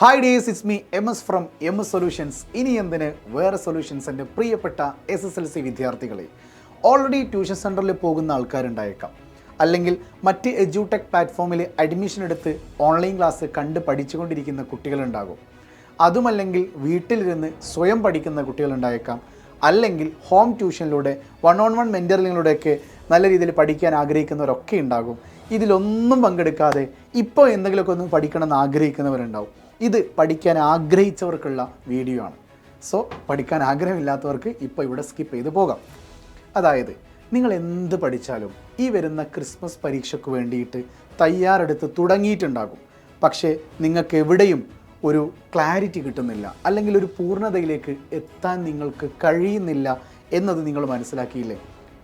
Hi dears it's me M S from M S solutions ഇനി എന്തിന് വേറെ solutions എന്റെ പ്രിയപ്പെട്ട എസ് എസ് എൽ സി വിദ്യാർത്ഥികളെ? ഓൾറെഡി ട്യൂഷൻ സെന്ററിൽ പോകുന്ന ആൾക്കാരുണ്ടായേക്കാം. അല്ലെങ്കിൽ മറ്റ് എജ്യൂടെക് പ്ലാറ്റ്ഫോമിൽ അഡ്മിഷൻ എടുത്ത് ഓൺലൈൻ ക്ലാസ് കണ്ട് പഠിച്ചുകൊണ്ടിരിക്കുന്ന കുട്ടികളുണ്ടാകും. അതുമല്ലെങ്കിൽ വീട്ടിലിരുന്ന് സ്വയം പഠിക്കുന്ന കുട്ടികളുണ്ടായേക്കാം. അല്ലെങ്കിൽ ഹോം ട്യൂഷനിലൂടെ വൺ ഓൺ വൺ മെന്ററിങ്ങിലൂടെയൊക്കെ നല്ല രീതിയിൽ പഠിക്കാൻ ആഗ്രഹിക്കുന്നവരൊക്കെ ഉണ്ടാകും. ഇതിലൊന്നും പങ്കെടുക്കാതെ ഇപ്പോൾ എന്തെങ്കിലുമൊക്കെ ഒന്ന് പഠിക്കണമെന്ന് ആഗ്രഹിക്കുന്നവരുണ്ടാവും. ഇത് പഠിക്കാൻ ആഗ്രഹിച്ചവർക്കുള്ള വീഡിയോ ആണ്. സോ പഠിക്കാൻ ആഗ്രഹമില്ലാത്തവർക്ക് ഇപ്പോൾ ഇവിടെ സ്കിപ്പ് ചെയ്ത് പോകാം. അതായത് നിങ്ങൾ എന്ത് പഠിച്ചാലും ഈ വരുന്ന ക്രിസ്മസ് പരീക്ഷയ്ക്ക് വേണ്ടിയിട്ട് തയ്യാറെടുത്ത് തുടങ്ങിയിട്ടുണ്ടാകും. പക്ഷേ നിങ്ങൾക്ക് എവിടെയും ഒരു ക്ലാരിറ്റി കിട്ടുന്നില്ല. അല്ലെങ്കിൽ ഒരു പൂർണതയിലേക്ക് എത്താൻ നിങ്ങൾക്ക് കഴിയുന്നില്ല എന്നത് നിങ്ങൾ മനസ്സിലാക്കിയില്ലേ?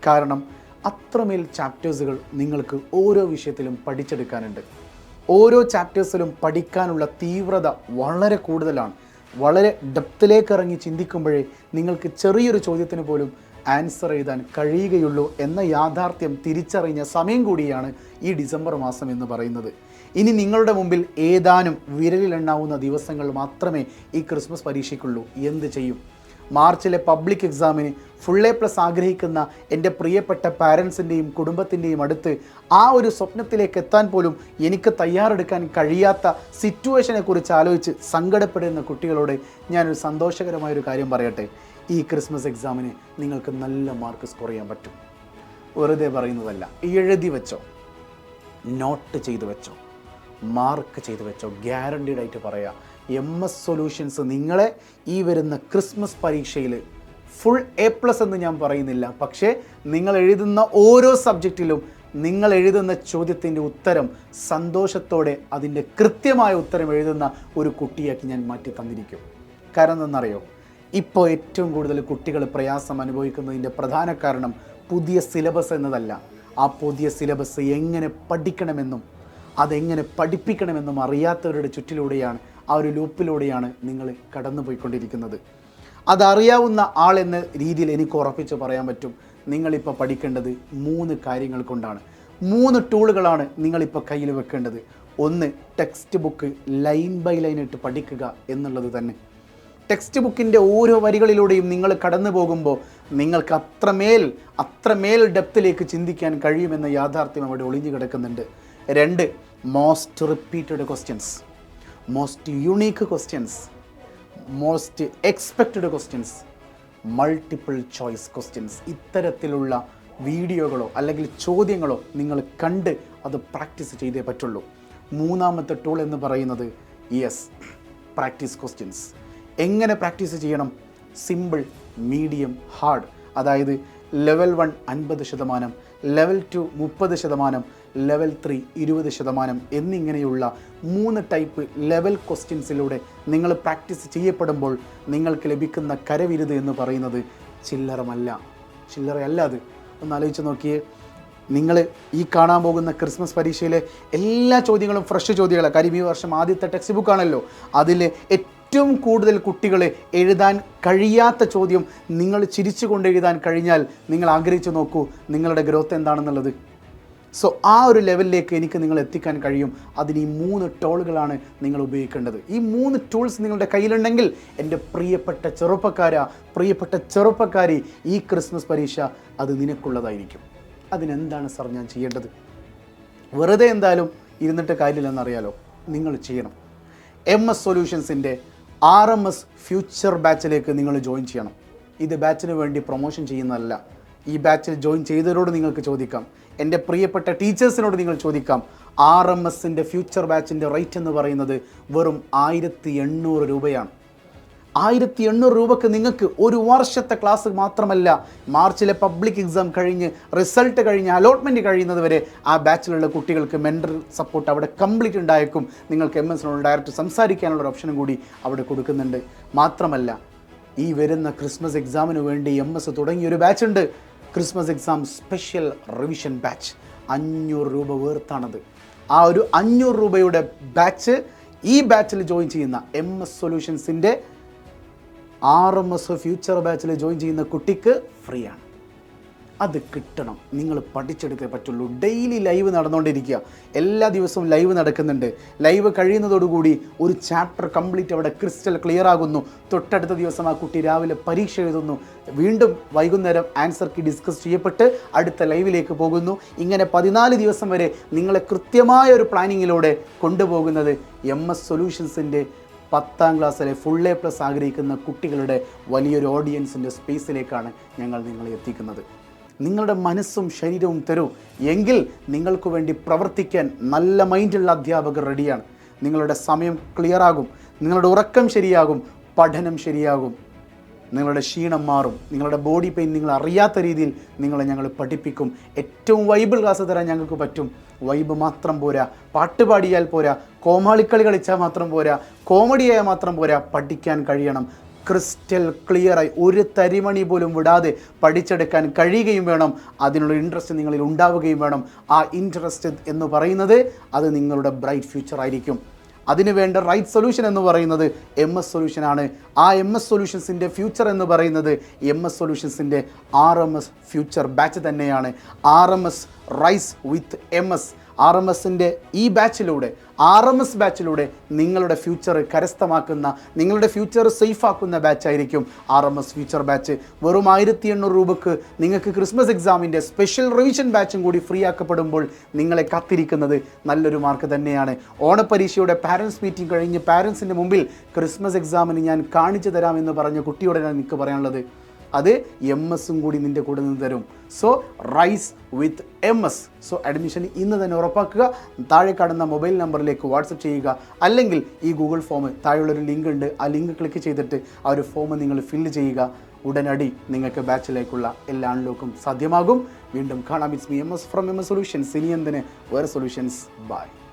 കാരണം അത്രമേൽ ചാപ്റ്റേഴ്സുകൾ നിങ്ങൾക്ക് ഓരോ വിഷയത്തിലും പഠിച്ചെടുക്കാനുണ്ട്. ഓരോ ചാപ്റ്റേഴ്സിലും പഠിക്കാനുള്ള തീവ്രത വളരെ കൂടുതലാണ്. വളരെ ഡെപ്തിലേക്ക് ഇറങ്ങി ചിന്തിക്കുമ്പോഴേ നിങ്ങൾക്ക് ചെറിയൊരു ചോദ്യത്തിന് പോലും ആൻസർ എഴുതാൻ കഴിയുകയുള്ളൂ എന്ന യാഥാർത്ഥ്യം തിരിച്ചറിഞ്ഞ സമയം കൂടിയാണ് ഈ ഡിസംബർ മാസം എന്ന് പറയുന്നത്. ഇനി നിങ്ങളുടെ മുമ്പിൽ ഏതാനും വിരലിലെണ്ണാവുന്ന ദിവസങ്ങൾ മാത്രമേ ഈ ക്രിസ്മസ് പരീക്ഷയ്ക്കുള്ളൂ. എന്ത് ചെയ്യും? മാർച്ചിലെ പബ്ലിക് എക്സാമിന് ഫുൾ എ പ്ലസ് ആഗ്രഹിക്കുന്ന എന്റെ പ്രിയപ്പെട്ട പാരൻസിന്റെയും കുടുംബത്തിന്റെയും അടുത്ത് ആ ഒരു സ്വപ്നത്തിലേക്ക് എത്താൻ പോലും എനിക്ക് തയ്യാറെടുക്കാൻ കഴിയാത്ത സിറ്റുവേഷനെക്കുറിച്ച് ആലോചിച്ച് സങ്കടപ്പെടുന്ന കുട്ടികളോട് ഞാനൊരു സന്തോഷകരമായൊരു കാര്യം പറയട്ടെ. ഈ ക്രിസ്മസ് എക്സാമിന് നിങ്ങൾക്ക് നല്ല മാർക്ക് സ്കോർ ചെയ്യാൻ പറ്റും. വെറുതെ പറയുന്നതല്ല എഴുതി വെച്ചോ. നോട്ട് ചെയ്തു വെച്ചോ. മാർക്ക് ചെയ്ത് വെച്ചോ ഗ്യാരണ്ടീഡ് ആയിട്ട് പറയാം. എം എസ് സൊല്യൂഷൻസ് നിങ്ങളെ ഈ വരുന്ന ക്രിസ്മസ് പരീക്ഷയിൽ ഫുൾ എ പ്ലസ് എന്ന് ഞാൻ പറയുന്നില്ല. പക്ഷേ നിങ്ങൾ എഴുതുന്ന ഓരോ സബ്ജക്റ്റിലും നിങ്ങൾ എഴുതുന്ന ചോദ്യത്തിന്റെ ഉത്തരം സന്തോഷത്തോടെ അതിന്റെ കൃത്യമായ ഉത്തരം എഴുതുന്ന ഒരു കുട്ടിയാക്കി ഞാൻ മാറ്റി തന്നിരിക്കും. കാരണം എന്നറിയോ ഇപ്പോൾ ഏറ്റവും കൂടുതൽ കുട്ടികൾ പ്രയാസം അനുഭവിക്കുന്നതിന്റെ പ്രധാന കാരണം പുതിയ സിലബസ് എന്നതല്ല. ആ പുതിയ സിലബസ് എങ്ങനെ പഠിക്കണമെന്നും അതെങ്ങനെ പഠിപ്പിക്കണമെന്നും അറിയാത്തവരുടെ ചുറ്റിലൂടെയാണ് ആ ഒരു ലൂപ്പിലൂടെയാണ് നിങ്ങൾ കടന്നുപോയിക്കൊണ്ടിരിക്കുന്നത്. അതറിയാവുന്ന ആൾ എന്ന രീതിയിൽ എനിക്ക് ഉറപ്പിച്ച് പറയാൻ പറ്റും നിങ്ങളിപ്പോൾ പഠിക്കേണ്ടത് മൂന്ന് കാര്യങ്ങൾ കൊണ്ടാണ്. മൂന്ന് ടൂളുകളാണ് നിങ്ങളിപ്പോൾ കയ്യിൽ വെക്കേണ്ടത്. ഒന്ന് text book line by line ഇട്ട് പഠിക്കുക എന്നുള്ളത് തന്നെ. ടെക്സ്റ്റ് ബുക്കിന്റെ ഓരോ വരികളിലൂടെയും നിങ്ങൾ കടന്നു പോകുമ്പോൾ നിങ്ങൾക്ക് അത്രമേൽ അത്രമേൽ ഡെപ്തിലേക്ക് ചിന്തിക്കാൻ കഴിയുമെന്ന യാഥാർത്ഥ്യം അവിടെ ഒളിഞ്ഞു കിടക്കുന്നുണ്ട്. രണ്ട് most repeated questions most unique questions most expected questions multiple choice questions ഇത്തരത്തിലുള്ള വീഡിയോകളോ അല്ലെങ്കിൽ ചോദ്യങ്ങളോ നിങ്ങൾ കണ്ട് അത് പ്രാക്ടീസ് ചെയ്തേ പറ്റുള്ളൂ. മൂന്നാമത്തെ ടൂൾ എന്ന് പറയുന്നത് യെസ് പ്രാക്ടീസ് ക്വസ്റ്റ്യൻസ് എങ്ങനെ പ്രാക്ടീസ് ചെയ്യണം? സിമ്പിൾ മീഡിയം ഹാർഡ് അതായത് ലെവൽ വൺ അൻപത് ശതമാനം ലെവൽ ടു മുപ്പത് ശതമാനം ലെവൽ ത്രീ ഇരുപത് ശതമാനം എന്നിങ്ങനെയുള്ള മൂന്ന് ടൈപ്പ് ലെവൽ ക്വസ്റ്റ്യൻസിലൂടെ നിങ്ങൾ പ്രാക്ടീസ് ചെയ്യപ്പെടുമ്പോൾ നിങ്ങൾക്ക് ലഭിക്കുന്ന കരവിരുത് എന്ന് പറയുന്നത് ചില്ലറമല്ല. ചില്ലറയല്ല അത്. ഒന്ന് ആലോചിച്ച് നോക്കിയേ. നിങ്ങൾ ഈ കാണാൻ പോകുന്ന ക്രിസ്മസ് പരീക്ഷയിലെ എല്ലാ ചോദ്യങ്ങളും ഫ്രഷ് ചോദ്യങ്ങളാണ് കാര്യം ഈ വർഷം ആദ്യത്തെ ടെക്സ്റ്റ് ബുക്കാണല്ലോ അതിൽ ഏറ്റവും കൂടുതൽ കുട്ടികൾ എഴുതാൻ കഴിയാത്ത ചോദ്യം നിങ്ങൾ ചിരിച്ചുകൊണ്ട് എഴുതാൻ കഴിഞ്ഞാൽ നിങ്ങൾ ആഗ്രഹിച്ചു നോക്കൂ നിങ്ങളുടെ ഗ്രോത്ത് എന്താണെന്നുള്ളത്. സോ ആ ഒരു ലെവലിലേക്ക് എനിക്ക് നിങ്ങൾ എത്തിക്കാൻ കഴിയും. അതിന് ഈ മൂന്ന് ടോളുകളാണ് നിങ്ങൾ ഉപയോഗിക്കേണ്ടത്. ഈ മൂന്ന് ടൂൾസ് നിങ്ങളുടെ കയ്യിലുണ്ടെങ്കിൽ എന്റെ പ്രിയപ്പെട്ട ചെറുപ്പക്കാര പ്രിയപ്പെട്ട ചെറുപ്പക്കാരി ഈ ക്രിസ്മസ് പരീക്ഷ അത് നിനക്കുള്ളതായിരിക്കും. അതിനെന്താണ് സാർ ഞാൻ ചെയ്യേണ്ടത്? വെറുതെ എന്തായാലും ഇരുന്നിട്ട് കാര്യമില്ലെന്നറിയാലോ? നിങ്ങൾ ചെയ്യണം. എം എസ് സൊല്യൂഷൻസിന്റെ ആർ എം എസ് ഫ്യൂച്ചർ ബാച്ചിലേക്ക് നിങ്ങൾ ജോയിൻ ചെയ്യണം. ഇത് ബാച്ചിന് വേണ്ടി പ്രൊമോഷൻ ചെയ്യുന്നതല്ല. ഈ ബാച്ചിൽ ജോയിൻ ചെയ്തവരോട് നിങ്ങൾക്ക് ചോദിക്കാം. എന്റെ പ്രിയപ്പെട്ട ടീച്ചേഴ്സിനോട് നിങ്ങൾ ചോദിക്കാം. ആർ എം എസിന്റെ ഫ്യൂച്ചർ ബാച്ചിന്റെ റേറ്റ് എന്ന് പറയുന്നത് വെറും ആയിരത്തി എണ്ണൂറ് രൂപയാണ്. ആയിരത്തി എണ്ണൂറ് രൂപക്ക് നിങ്ങൾക്ക് ഒരു വർഷത്തെ ക്ലാസ് മാത്രമല്ല മാർച്ചിലെ പബ്ലിക് എക്സാം കഴിഞ്ഞ് റിസൾട്ട് കഴിഞ്ഞ് അലോട്ട്മെന്റ് കഴിയുന്നത് വരെ ആ ബാച്ചിലുള്ള കുട്ടികൾക്ക് മെന്റർ സപ്പോർട്ട് അവിടെ കംപ്ലീറ്റ് ഉണ്ടായേക്കും. നിങ്ങൾക്ക് എം എസിനോട് ഡയറക്റ്റ് സംസാരിക്കാനുള്ള ഒരു ഓപ്ഷനും കൂടി അവിടെ കൊടുക്കുന്നുണ്ട്. മാത്രമല്ല ഈ വരുന്ന ക്രിസ്മസ് എക്സാമിന് വേണ്ടി എം എസ് തുടങ്ങിയൊരു ബാച്ച് ഉണ്ട്. Christmas exam special revision batch. അഞ്ഞൂറ് രൂപ വേർത്താണത്. ആ ഒരു അഞ്ഞൂറ് രൂപയുടെ ബാച്ച് ഈ ബാച്ചിൽ ജോയിൻ ചെയ്യുന്ന എം എസ് സൊല്യൂഷൻസിന്റെ ആർ എം എസ് ഫ്യൂച്ചർ ബാച്ചിൽ ജോയിൻ ചെയ്യുന്ന കുട്ടിക്ക് ഫ്രീ ആണ് അത് കിട്ടണം. നിങ്ങൾ പഠിച്ചെടുക്കേ പറ്റുള്ളൂ. ഡെയിലി ലൈവ് നടന്നുകൊണ്ടിരിക്കുക എല്ലാ ദിവസവും ലൈവ് നടക്കുന്നുണ്ട്. ലൈവ് കഴിയുന്നതോടുകൂടി ഒരു ചാപ്റ്റർ കംപ്ലീറ്റ് അവിടെ ക്രിസ്റ്റൽ ക്ലിയർ ആകുന്നു. തൊട്ടടുത്ത ദിവസം ആ കുട്ടി രാവിലെ പരീക്ഷ എഴുതുന്നു. വീണ്ടും വൈകുന്നേരം ആൻസർ കി ഡിസ്കസ് ചെയ്യപ്പെട്ട് അടുത്ത ലൈവിലേക്ക് പോകുന്നു. ഇങ്ങനെ പതിനാല് ദിവസം വരെ നിങ്ങളെ കൃത്യമായ ഒരു പ്ലാനിങ്ങിലൂടെ കൊണ്ടുപോകുന്നത് എം എസ് സൊല്യൂഷൻസിന്റെ പത്താം ക്ലാസ്സിലെ ഫുൾ എ പ്ലസ് ആഗ്രഹിക്കുന്ന കുട്ടികളുടെ വലിയൊരു ഓഡിയൻസിന്റെ സ്പേസിലേക്കാണ് ഞങ്ങൾ നിങ്ങളെ എത്തിക്കുന്നത്. നിങ്ങളുടെ മനസ്സും ശരീരവും തരൂ. എങ്കിൽ നിങ്ങൾക്ക് വേണ്ടി പ്രവർത്തിക്കാൻ നല്ല മൈൻഡുള്ള അധ്യാപകർ റെഡിയാണ്. നിങ്ങളുടെ സമയം ക്ലിയറാകും. നിങ്ങളുടെ ഉറക്കം ശരിയാകും. പഠനം ശരിയാകും. നിങ്ങളുടെ ക്ഷീണം മാറും. നിങ്ങളുടെ ബോഡി പെയിൻ നിങ്ങൾ അറിയാത്ത രീതിയിൽ നിങ്ങളെ ഞങ്ങൾ പഠിപ്പിക്കും. ഏറ്റവും വൈബിൾ ക്ലാസ് തരാൻ ഞങ്ങൾക്ക് പറ്റും. വൈബ് മാത്രം പോരാ. പാട്ട് പാടിയാൽ പോരാ. കോമാളിക്കളി കളിച്ചാൽ മാത്രം പോരാ. കോമഡിയായാൽ മാത്രം പോരാ. പഠിക്കാൻ കഴിയണം. ക്രിസ്റ്റൽ ക്ലിയറായി. ഒരു തരിമണി പോലും വിടാതെ പഠിച്ചെടുക്കാൻ കഴിയുകയും വേണം. അതിനുള്ള ഇൻട്രസ്റ്റ് നിങ്ങളിൽ ഉണ്ടാവുകയും വേണം. ആ ഇൻട്രസ്റ്റ് എന്ന് പറയുന്നത് അത് നിങ്ങളുടെ ബ്രൈറ്റ് ഫ്യൂച്ചർ ആയിരിക്കും. അതിന് വേണ്ട റൈറ്റ് സൊല്യൂഷൻ എന്ന് പറയുന്നത് എം എസ് സൊല്യൂഷനാണ് ആ എം എസ് സൊല്യൂഷൻസിന്റെ ഫ്യൂച്ചർ എന്ന് പറയുന്നത് M S സൊല്യൂഷൻസിന്റെ R M S future batch തന്നെയാണ്. R M S rise with M S R M എസിന്റെ ഈ ബാച്ചിലൂടെ ആർ എം എസ് ബാച്ചിലൂടെ നിങ്ങളുടെ ഫ്യൂച്ചർ കരസ്ഥമാക്കുന്ന നിങ്ങളുടെ ഫ്യൂച്ചർ സേഫാക്കുന്ന ബാച്ചായിരിക്കും R M S future batch. വെറും ആയിരത്തി എണ്ണൂറ് രൂപക്ക് നിങ്ങൾക്ക് ക്രിസ്മസ് എക്സാമിന്റെ സ്പെഷ്യൽ റിവിഷൻ ബാച്ചും കൂടി ഫ്രീ ആക്കപ്പെടുമ്പോൾ നിങ്ങളെ കാത്തിരിക്കുന്നത് നല്ലൊരു മാർക്ക് തന്നെയാണ്. ഓണപരീക്ഷയുടെ പാരൻസ് മീറ്റിംഗ് കഴിഞ്ഞ് പാരൻസിന്റെ മുമ്പിൽ ക്രിസ്മസ് എക്സാമിന് ഞാൻ കാണിച്ചു തരാമെന്ന് പറഞ്ഞ കുട്ടിയോടെ എനിക്ക് പറയാനുള്ളത്. അത് എം എസും കൂടി നിന്റെ കൂടെ നിന്ന് തരും. So rise with M S so admission ഇന്ന് തന്നെ ഉറപ്പാക്കുക. താഴെ കാണുന്ന മൊബൈൽ നമ്പറിലേക്ക് വാട്സപ്പ് ചെയ്യുക. അല്ലെങ്കിൽ ഈ ഗൂഗിൾ ഫോം താഴെയുള്ളൊരു ലിങ്ക് ഉണ്ട്. ആ ലിങ്ക് ക്ലിക്ക് ചെയ്തിട്ട് ആ ഒരു ഫോം നിങ്ങൾ ഫില്ല് ചെയ്യുക. ഉടനടി നിങ്ങൾക്ക് ബാച്ചിലേക്കുള്ള എല്ലാ അൺലോക്കും സാധ്യമാകും. വീണ്ടും കാണാം. It's me M S from M S solutions ഇനി എന്തിന്? വേറെ സൊല്യൂഷൻസ് ബൈ